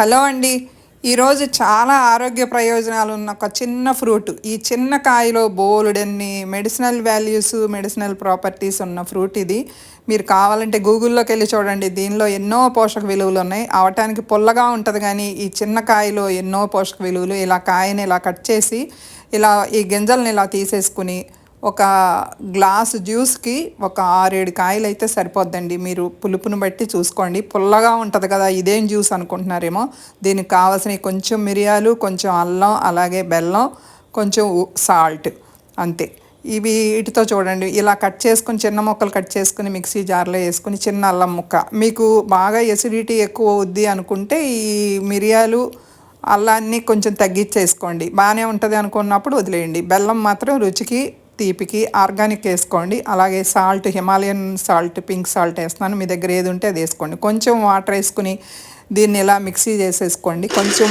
Hello అండి. ఈరోజు చాలా ఆరోగ్య ప్రయోజనాలు ఉన్న ఒక చిన్న ఫ్రూట్. ఈ చిన్న కాయలో బోలుడన్ని మెడిసినల్ వాల్యూస్ మెడిసినల్ ప్రాపర్టీస్ ఉన్న ఫ్రూట్ ఇది. మీరు కావాలంటే గూగుల్లోకి వెళ్ళి చూడండి. దీనిలో ఎన్నో పోషక విలువలు ఉన్నాయి. అవటానికి పొల్లగా ఉంటుంది కానీ ఈ చిన్న కాయలో ఎన్నో పోషక విలువలు. ఇలా కాయని ఇలా కట్ చేసి ఇలా ఈ గింజల్ని ఇలా తీసేసుకుని ఒక గ్లాసు జ్యూస్కి ఒక ఆరేడు కాయలు అయితే సరిపోద్దండి. మీరు పులుపును బట్టి చూసుకోండి. పుల్లగా ఉంటుంది కదా ఇదేం జ్యూస్ అనుకుంటున్నారేమో. దీనికి కావాల్సిన కొంచెం మిరియాలు కొంచెం అల్లం అలాగే బెల్లం కొంచెం సాల్ట్ అంతే. ఇవి వీటితో చూడండి. ఇలా కట్ చేసుకుని చిన్న ముక్కలు కట్ చేసుకుని మిక్సీ జార్లో వేసుకుని చిన్న అల్లం ముక్క. మీకు బాగా ఎసిడిటీ ఎక్కువ అవుద్ది అనుకుంటే ఈ మిరియాలు అల్లాన్ని కొంచెం తగ్గించేసుకోండి. బాగానే ఉంటుంది అనుకున్నప్పుడు వదిలేయండి. బెల్లం మాత్రం రుచికి తీపికి ఆర్గానిక్ వేసుకోండి. అలాగే salt Himalayan salt pink salt వేస్తున్నాను. మీ దగ్గర ఏది ఉంటే అది వేసుకోండి. కొంచెం వాటర్ వేసుకుని దీన్ని ఇలా మిక్సీ చేసేసుకోండి. కొంచెం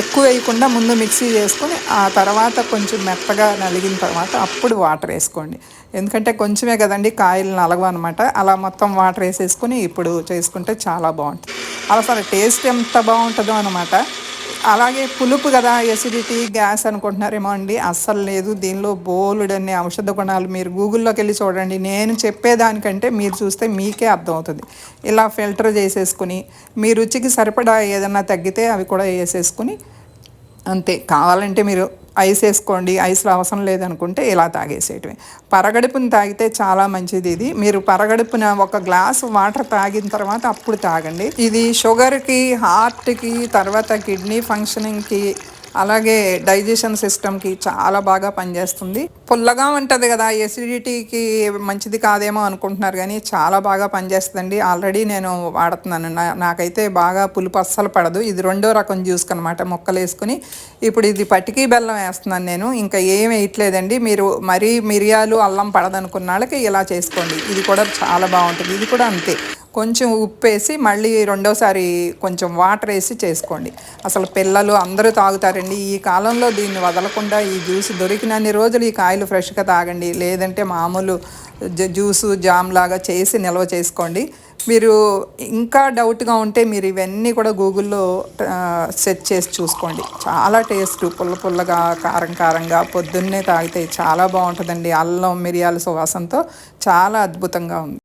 ఎక్కువ వేయకుండా ముందు మిక్సీ చేసుకొని ఆ తర్వాత కొంచెం మెత్తగా నలిగిన తర్వాత అప్పుడు వాటర్ వేసుకోండి. ఎందుకంటే కొంచెమే కదండి కాయలు నలగవు అనమాట అలా మొత్తం వాటర్ వేసేసుకుని ఇప్పుడు చేసుకుంటే చాలా బాగుంటుంది. అలా సరే టేస్ట్ ఎంత బాగుంటుందో అనమాట అలాగే పులుపు కదా ఎసిడిటీ గ్యాస్ అనుకుంటున్నారేమో అండి. అస్సలు లేదు. దీనిలో బోలుడన్ని ఔషధ గుణాలు మీరు గూగుల్లోకి వెళ్ళి చూడండి. నేను చెప్పేదానికంటే మీరు చూస్తే మీకే అర్థమవుతుంది. ఇలా ఫిల్టర్ చేసేసుకుని మీ రుచికి సరిపడా ఏదన్నా తగ్గితే అవి కూడా వేసేసుకుని అంతే. కావాలంటే మీరు ఐస్ వేసుకోండి ఐస్లో అవసరం లేదనుకుంటే ఇలా తాగేసేటివి. పరగడుపుని తాగితే చాలా మంచిది ఇది. మీరు పరగడుపున ఒక గ్లాసు వాటర్ తాగిన తర్వాత అప్పుడు తాగండి. ఇది షుగర్కి హార్ట్కి తర్వాత కిడ్నీ ఫంక్షనింగ్కి అలాగే డైజెషన్ సిస్టమ్కి చాలా బాగా పనిచేస్తుంది. పుల్లగా ఉంటుంది కదా ఎసిడిటీకి మంచిది కాదేమో అనుకుంటున్నారు కానీ చాలా బాగా పనిచేస్తుందండి. ఆల్రెడీ నేను వాడుతున్నాను. నాకైతే బాగా పులుపు అస్సలు పడదు. ఇది రెండో రకం జ్యూస్ అనమాట మొక్కలు వేసుకుని. ఇప్పుడు ఇది పటికీ బెల్లం వేస్తున్నాను నేను. ఇంకా ఏం వేయట్లేదండి. మీరు మరీ మిరియాలు అల్లం పడదనుకున్న వాళ్ళకి ఇలా చేసుకోండి. ఇది కూడా చాలా బాగుంటుంది. ఇది కూడా అంతే. కొంచెం ఉప్పు వేసి మళ్ళీ రెండోసారి కొంచెం వాటర్ వేసి చేసుకోండి. అసలు పిల్లలు అందరూ తాగుతారండి. ఈ కాలంలో దీన్ని వదలకుండా ఈ జ్యూస్ దొరికినన్ని రోజులు ఈ కాయలు ఫ్రెష్గా తాగండి. లేదంటే మామూలు జ్యూసు జామ్ లాగా చేసి నిల్వ చేసుకోండి. మీరు ఇంకా డౌట్గా ఉంటే మీరు ఇవన్నీ కూడా గూగుల్లో సెర్చ్ చేసి చూసుకోండి. చాలా టేస్ట్. పుల్ల పుల్లగా కారం కారంగా పొద్దున్నే తాగితే చాలా బాగుంటుందండి. అల్లం మిరియాల సువాసనతో చాలా అద్భుతంగా ఉంది.